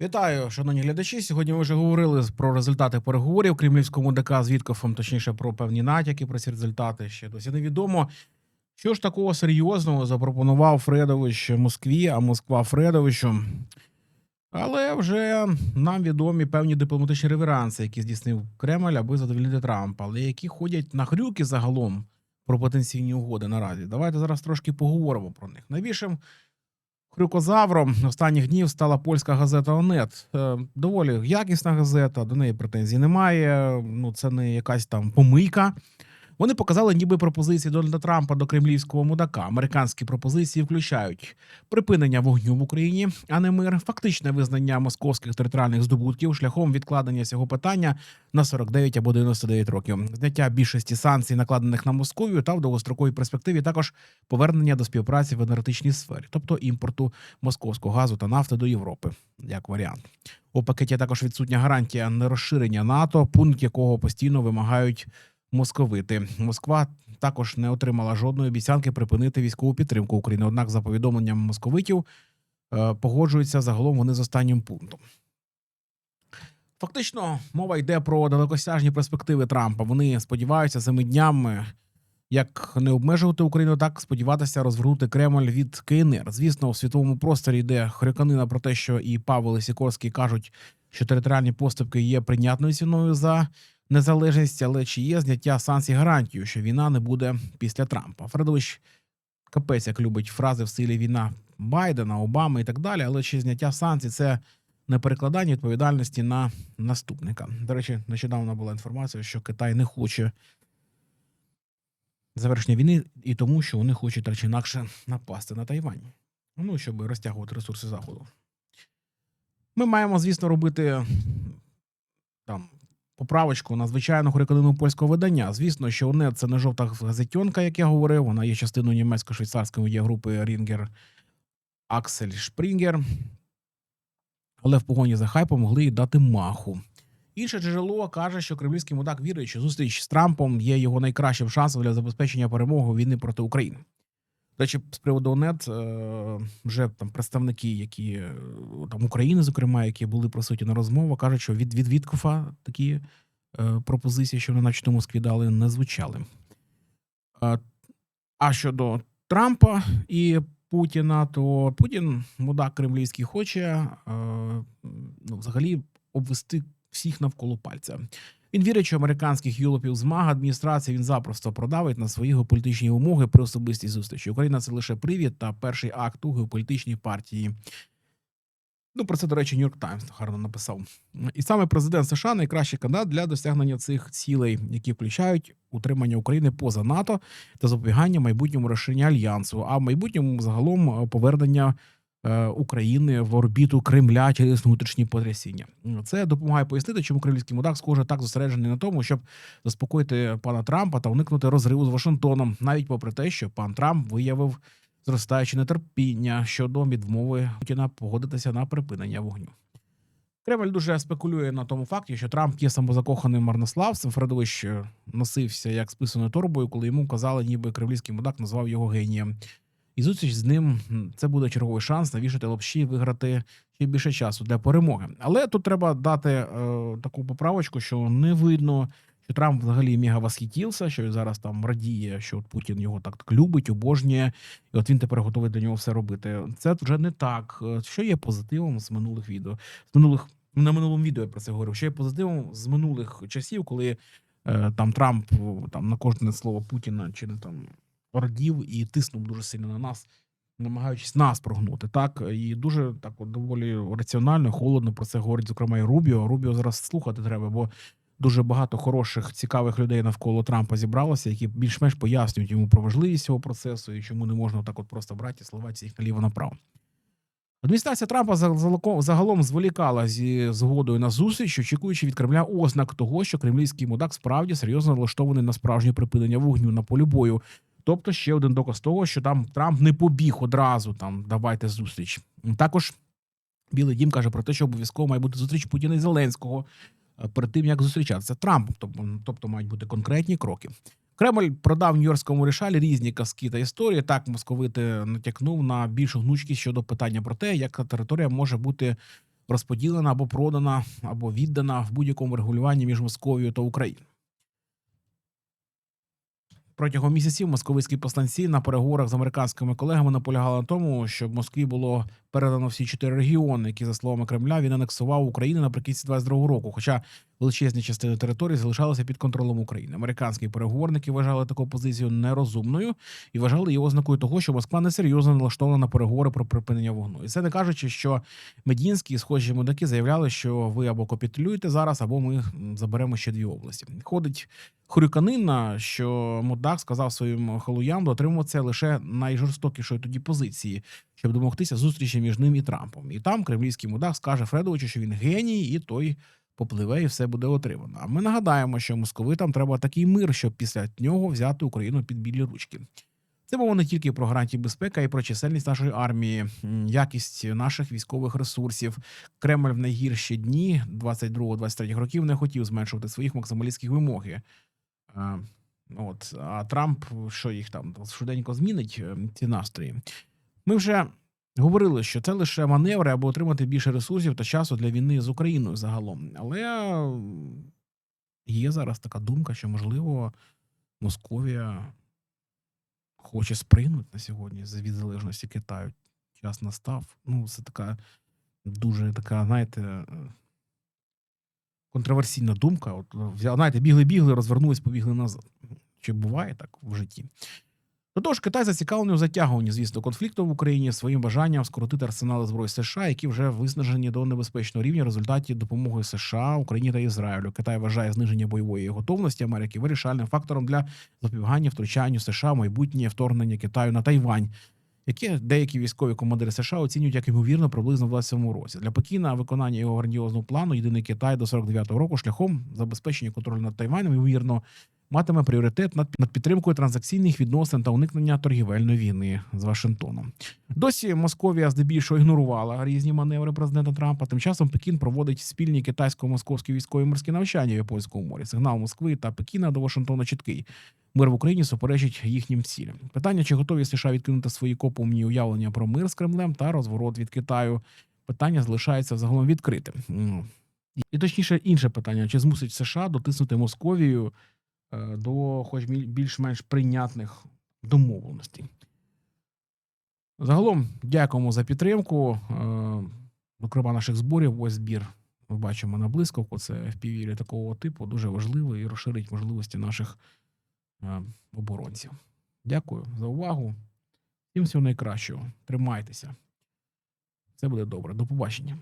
Вітаю, шановні глядачі. Сьогодні ми вже говорили про результати переговорів кремлівському ДК з Віткофом, точніше про певні натяки про ці результати. Ще досі невідомо. Що ж такого серйозного запропонував Фредович Москві, а Москва Фредовичу. Але вже нам відомі певні дипломатичні реверанси, які здійснив Кремль, аби задовольнити Трампа, але які ходять на хрюки загалом про потенційні угоди наразі. Давайте зараз трошки поговоримо про них. Найбільшим Хрюкозавром останніх днів стала польська газета Онет. Е, Доволі якісна газета, до неї претензій немає. Ну це не якась там помийка. Вони показали ніби пропозиції Дональда Трампа до кремлівського мудака. Американські пропозиції включають припинення вогню в Україні, а не мир, фактичне визнання московських територіальних здобутків шляхом відкладення цього питання на 49 або 99 років, зняття більшості санкцій, накладених на Московію, та в довгостроковій перспективі також повернення до співпраці в енергетичній сфері, тобто імпорту московського газу та нафти до Європи, як варіант. У пакеті також відсутня гарантія нерозширення НАТО, пункт якого постійно вимагають московити. Москва також не отримала жодної обіцянки припинити військову підтримку України. Однак, за повідомленням московитів, е, погоджуються загалом вони з останнім пунктом. Фактично, мова йде про далекосяжні перспективи Трампа. Вони сподіваються цими днями як не обмежувати Україну, так сподіватися розвернути Кремль від КНР. Звісно, у світовому просторі йде хрюканина про те, що і Павел і Сікорський кажуть, що територіальні поступки є прийнятною ціною за незалежність, але чи є зняття санкцій гарантією, що війна не буде після Трампа? Фредович капець, як любить фрази в стилі війна Байдена, Обами і так далі. Але чи зняття санкцій це не перекладання відповідальності на наступника? До речі, нещодавно була інформація, що Китай не хоче завершення війни і тому, що вони хочуть так чи інакше напасти на Тайвань. Ну, щоб розтягувати ресурси Заходу. Ми маємо, звісно, робити там поправочку на звичайну хуриканину польського видання. Звісно, що ОНЕ це не жовта газетьонка, як я говорив. Вона є частиною німецько-швейцарської медіагрупи Рінгер Аксель Шпрінгер. Але в погоні за хайпом могли й дати маху. Інше джерело каже, що кремлівський мудак вірить, що зустріч з Трампом є його найкращим шансом для забезпечення перемоги війни проти України. До речі, з приводу ОНЕТ е, вже там представники, які е, там України, зокрема, які були присутні на розмову, кажуть, що від від Віткофа такі е, пропозиції, що вони начебто Москві дали, не звучали. А щодо Трампа і Путіна, то Путін, мудак кремлівський, хоче ну, взагалі обвести всіх навколо пальця. Він вірить, що американських юлопів з адміністрації він запросто продавить на свої геополітичні умови при особистій зустрічі. Україна це лише привід та перший акт у геополітичній партії. Ну, про це, до речі, Нью-Йорк Таймс гарно написав. І саме президент США найкращий кандидат для досягнення цих цілей, які включають утримання України поза НАТО та запобігання майбутньому розширенню альянсу, а в майбутньому загалом повернення України в орбіту Кремля через внутрішні потрясіння. Це допомагає пояснити, чому кремлівський мудак схоже так зосереджений на тому, щоб заспокоїти пана Трампа та уникнути розриву з Вашингтоном, навіть попри те, що пан Трамп виявив зростаюче нетерпіння щодо відмови Путіна погодитися на припинення вогню. Кремль дуже спекулює на тому факті, що Трамп є самозакоханим марнославцем. Фредович е, носився як списаною торбою, коли йому казали, ніби кремлівський мудак назвав його генієм. І зустріч з ним це буде черговий шанс навішати лапші, виграти ще більше часу для перемоги. Але тут треба дати е, таку поправочку, що не видно, що Трамп взагалі мега восхитівся, що він зараз там радіє, що от Путін його так, так любить, обожнює, і от він тепер готовий для нього все робити. Це вже не так. Е, Що є позитивом з минулих відео, з минулих на минулому відео я про це говорив. Що є позитивом з минулих часів, коли е, там Трамп там на кожне слово Путіна чи не там радів і тиснув дуже сильно на нас, намагаючись нас прогнути. Так і дуже так от доволі раціонально, холодно про це говорить, зокрема, і Рубіо. Рубіо зараз слухати треба, бо дуже багато хороших, цікавих людей навколо Трампа зібралося, які більш-менш пояснюють йому про важливість цього процесу і чому не можна так от просто брати і сливати їх наліво направо. Адміністрація Трампа загалом зволікала зі згодою на зустріч, очікуючи від Кремля ознак того, що кремлівський мудак справді серйозно налаштований на справжнє припинення вогню на полі бою. Тобто ще один доказ того, що там Трамп не побіг одразу там давайте зустріч. Також Білий Дім каже про те, що обов'язково має бути зустріч Путіна і Зеленського е, перед тим, як зустрічатися з Трампом. Тобто, тобто мають бути конкретні кроки. Кремль продав нью-йоркському рішалі різні казки та історії. Так московити натякнув на більшу гнучкість щодо питання про те, яка територія може бути розподілена або продана, або віддана в будь-якому регулюванні між Московією та Україною. Протягом місяців московські посланці на переговорах з американськими колегами наполягали на тому, щоб Москві було передано всі чотири регіони, які, за словами Кремля, він анексував Україну наприкінці 22 року. Хоча величезні частини території залишалися під контролем України. Американські переговорники вважали таку позицію нерозумною і вважали її ознакою того, що Москва несерйозно налаштована на переговори про припинення вогну. І це не кажучи, що Медінські і схожі мудаки заявляли, що ви або капітулюєте зараз, або ми заберемо ще дві області. Ходить хрюканина, що мудак сказав своїм халуям дотримуватися лише найжорстокішої тоді позиції, щоб домогтися зустрічі ним і Трампом. І там кремлівський мудак скаже Фредовичу, що він геній, і той попливе, і все буде отримано. А ми нагадаємо, що московитам треба такий мир, щоб після нього взяти Україну під білі ручки. Це мова не тільки про гарантії безпеки, а й про чисельність нашої армії, якість наших військових ресурсів. Кремль в найгірші дні 22-23 років не хотів зменшувати своїх максималістських вимоги. От, а Трамп, що їх там швиденько змінить е, ці настрої. Ми вже говорили, що це лише маневри, аби отримати більше ресурсів та часу для війни з Україною загалом. Але є зараз така думка, що можливо Московія хоче спригнути на сьогодні від залежності Китаю. Час настав. Ну, це така дуже така, знаєте, контроверсійна думка. От, знаєте, бігли-бігли, розвернулись, побігли назад. Чи буває так в житті? До ж, Китай зацікавлений у затягуванні, звісно, конфлікту в Україні своїм бажанням скоротити арсенали зброї США, які вже виснажені до небезпечного рівня в результаті допомоги США, Україні та Ізраїлю. Китай вважає зниження бойової готовності Америки вирішальним фактором для запобігання втручанню США в майбутнє вторгнення Китаю на Тайвань. Яке деякі військові командири США оцінюють як ймовірно приблизно в 27 році для Пекіна виконання його грандіозного плану єдиний Китай до 49-го року шляхом забезпечення контролю над Тайванем ймовірно матиме пріоритет над, над підтримкою транзакційних відносин та уникнення торгівельної війни з Вашингтоном. Досі Московія здебільшого ігнорувала різні маневри президента Трампа. Тим часом Пекін проводить спільні китайсько-московські військові морські навчання в Японському морі. Сигнал Москви та Пекіна до Вашингтона чіткий. Мир в Україні суперечить їхнім цілям. Питання, чи готові США відкинути свої копумні уявлення про мир з Кремлем та розворот від Китаю. Питання залишається загалом відкритим. І точніше, інше питання: чи змусить США дотиснути Московію до хоч більш-менш прийнятних домовленостей? Загалом, дякуємо за підтримку. Е, Зокрема, наших зборів. Ось збір ми бачимо на блискавку. Це FPV такого типу, дуже важливий і розширить можливості наших е, оборонців. Дякую за увагу. Всім всього найкращого. Тримайтеся. Все буде добре. До побачення.